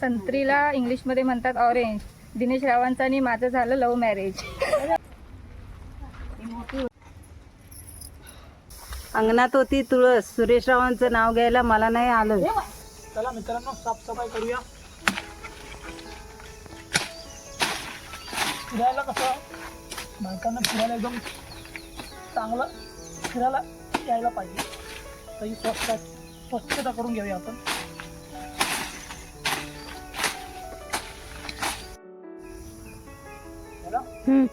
संत्रीला इंग्लिशमध्ये म्हणतात ऑरेंज दिनेश रावांचं आणि माझं झालं लव्ह मॅरेज अंगणात होती तुळस. सुरेश रावांचं नाव घ्यायला मला नाही आलं. चला मित्रांनो साफसफाई करूया. फिरायला कसं? बायकांना फिरायला एकदम चांगलं फिरायला यायला पाहिजे. तर ही स्वच्छ स्वच्छता करून घेऊया आपण. मला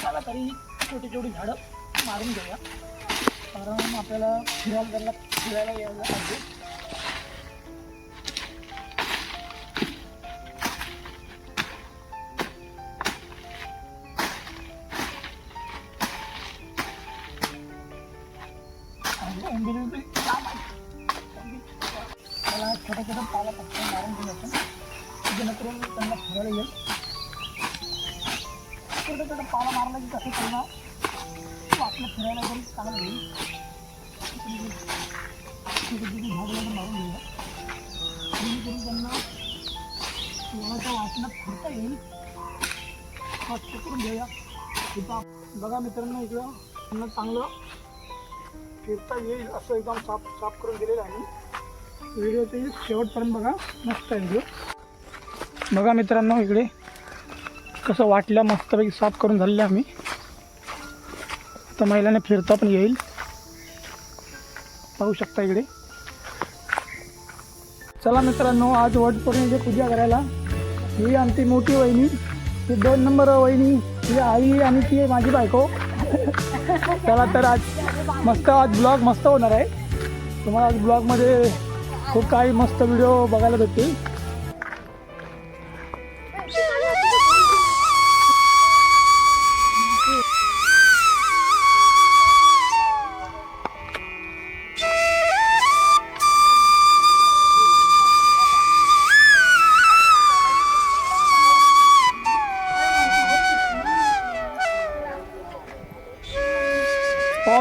चला तरी छोटी छोटी झाडं मारून घेऊया. कारण आपल्याला फिरायला त्याला फिरायला यायला पाहिजे. आंबिल मला छोट्या छोट्या पाला पक्ष मारून घेऊन जेणेकरून त्यांना फिरायला येईल. छोट्या छोट्या पाला मारला की कसं त्यांना आपलं फिरायला एकदम चांगलं होईल छोटी छोटी झाडं वगैरे मारून घेऊया जेणेकरून त्यांना वनाच्या वाचनात फिरता येईल. स्वच्छ करून घेऊया. इथं बघा मित्रांनो इकडं त्यांना चांगलं फिरता येईल असं एकदम साफ साफ करून दिलेलं आहे. व्हिडिओ ते शेवटपर्यंत बघा. मस्त आहे व्हिडिओ. बघा मित्रांनो इकडे. कसं वाटलं मस्तपैकी साफ करून झालेलं आम्ही. तर महिलांना फिरता पण येईल. पाहू शकता इकडे. चला मित्रांनो आज वटपौर्णिमेची पूजा करायला. ही आमची मोठी वहिनी ही दोन नंबर वहिनी ही आई आणि ती माझी बायको. चला तर आज मस्त आज ब्लॉग मस्त होणार आहे. तुम्हाला आज ब्लॉगमध्ये खूप काही मस्त व्हिडिओ बघायला भेटतील.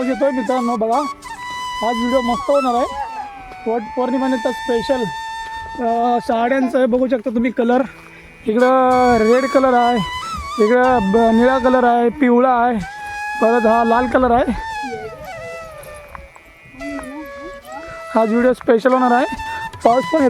पाऊस येतोय मित्रांनो बघा. आज व्हिडिओ मस्त होणार आहे. वट पौर्णिमानिमित्त स्पेशल साड्यांचं आहे. बघू शकता तुम्ही कलर इकडं रेड कलर आहे. इकडं ब निळा कलर आहे. पिवळा आहे. परत हा लाल कलर आहे. आज व्हिडिओ स्पेशल होणार आहे. पाऊस पण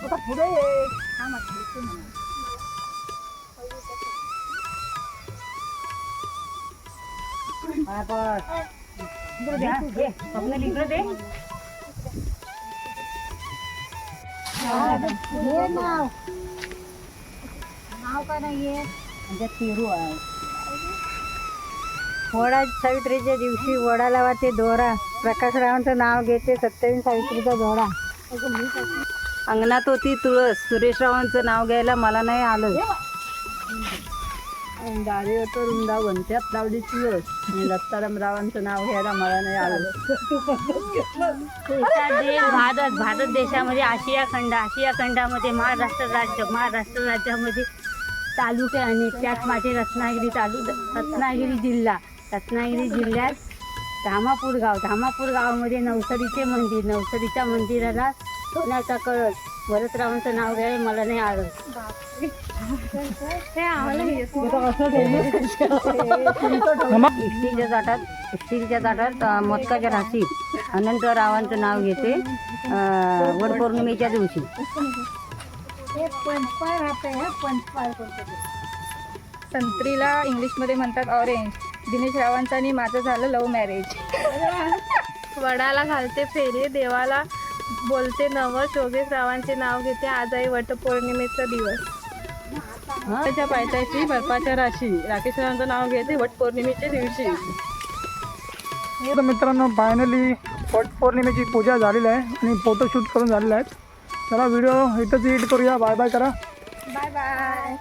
Apa boleh? Amat gitu mana? येतोय आता वडा सावित्रीच्या दिवशी वडाला वाटे दोरा प्रकाशरावांचं नाव घेते सत्यावीस सावित्रीचा दोरा अंगणात होती तुळस. सुरेशरावांचं नाव घ्यायला मला नाही आलं. दारी तर वृंदावन त्यात लावली तुळस आणि दत्ताराम रावांचं नाव घ्यायला मला नाही आलं. देश भारत भारत देशामध्ये आशिया खंड आशिया खंडामध्ये महाराष्ट्र राज्य महाराष्ट्र राज्यामध्ये तालुके आणि त्यात माझे रत्नागिरी तालु रत्नागिरी जिल्हा. रत्नागिरी जिल्ह्यात धामापूर गाव. धामापूर गावामध्ये नवसरीचे मंदिर नवसरीच्या मंदिराला सोन्याचा कळस भरतरावांचं नाव घ्यायला मला नाही आलं. स्टीलच्या ताटात स्टीलच्या ताटात अं, मोदकाच्या राशी. अनंतरावांचं नाव घेते अं, वटपौर्णिमेच्या दिवशी. संत्रीला इंग्लिशमध्ये म्हणतात ऑरेंज दिनेश रावांचं आणि माझं झालं लव्ह मॅरेज वडाला घालते फेरे देवाला बोलते नवं योगेश रावांचे नाव घेते आज आहे वटपौर्णिमेचा दिवस. त्याच्या पायथ्याशी बर्फाच्या राशी. रावांचं नाव घेते वटपौर्णिमेच्या दिवशी. तर मित्रांनो फायनली वट पौर्णिमेची पूजा झालेली आहे आणि फोटोशूट करून झालेले आहेत. चला व्हिडिओ इथंच एडिट करूया. बाय बाय करा. Bye bye